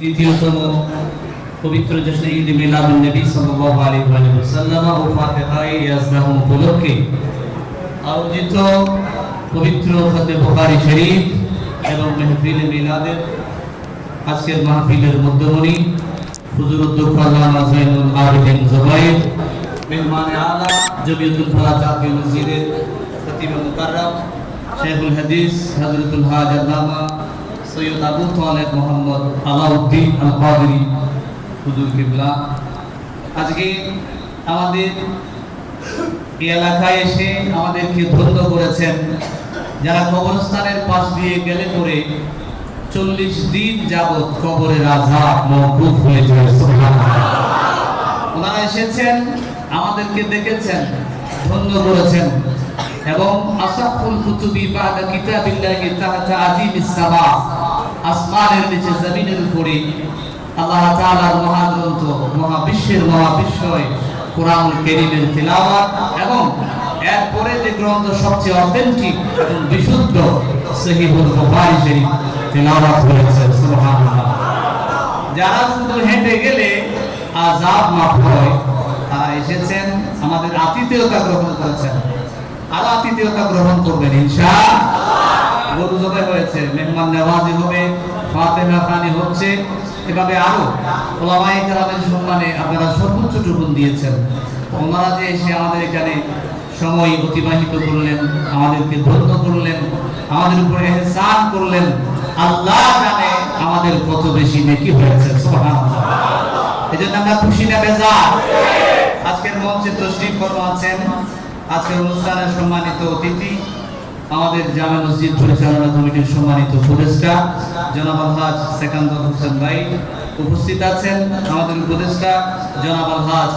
দ্বিতীয়তম পবিত্র জশ্ন ঈদ মিলাদুন নবী সাল্লাল্লাহু আলাইহি ওয়া সাল্লাম ও ফাতিহায়ে ইয়াজদাহ উপলক্ষে আয়োজিত পবিত্র খতে বুখারী শরীফ এবং মেহফিল মিলাদের আজকের মাহফিলের মধ্যমণি হুজুর উদ্দুর আল্লামা জাইনুল আবেদিন জুবাইর, মেহমানে আলা জমিয়তুল ফালাহ জাতীয় মসজিদের খতিব মুকাররম, শেখুল হাদিস, হযরতুল হাজ আল্লামা সৈয়দ আবু তালেব মোহাম্মদ আলাউদ্দিন আল কাদরি হুজুর কিবলা। আজকে আমাদের এলাকায় এসে আমাদেরকে ধন্য করেছেন। যারা কবরস্থানের পাশ দিয়ে গেলে পরে চল্লিশ দিন যাবৎ কবরের আজাব মৌকুফ হয়ে ওনারা এসেছেন, আমাদেরকে দেখেছেন, ধন্য করেছেন। এবং আসাফুল কুতুবি বাদা কিতাবিল্লাহি তাহাতা আজিমিস সামা আসমানের নিচে, জমিনের উপরে। আল্লাহ তাআলার মহাগ্রন্থ, মহাবিশ্বের মহাবিশ্বয়, কোরআনুল কারীমের তিলাওয়াত এবং এরপরে যে গ্রন্থ সবচেয়ে অথেন্টিক এবং বিশুদ্ধ, সহিহুল বুখারী শরীফ, তিলাওয়াত হয়েছে সুবহানাল্লাহ। যারা শুধু হেঁটে গেলে আজাব মাফ হয়, তারা এসেছেন, আমাদের আতিথেয়তা গ্রহণ করেছেন। আর আতিথেয়তা গ্রহণ করবেন ইনশা গরু জবাই হয়েছে মেহমান নেওয়াজি হবে ফাতেহা খানি হচ্ছে। এভাবে আরও ওলামাই কালামের সম্মানে আপনারা সর্বোচ্চ টুকুন দিয়েছেন। ওনারা যে এসে আমাদের এখানে সময় অতিবাহিত করলেন, আমাদেরকে ধন্য করলেন, আমাদের উপরে এহসান করলেন, আল্লাহ জানে আমাদের কত বেশি নেকি হয়েছে, সুবহানাল্লাহ। এজন্য আমরা খুশি না বেজার। আজকের মঞ্চে তশরিফ ফরমা আছেন আজকের অনুষ্ঠানের সম্মানিত অতিথি আমাদের জামা মসজিদ পরিচালনা কমিটির সম্মানিত উপদেষ্টা, জনাব আলহাজ সেকান্দর হোসেন ভাই উপস্থিত আছেন। আমাদের উপদেষ্টা, জনাব আলহাজ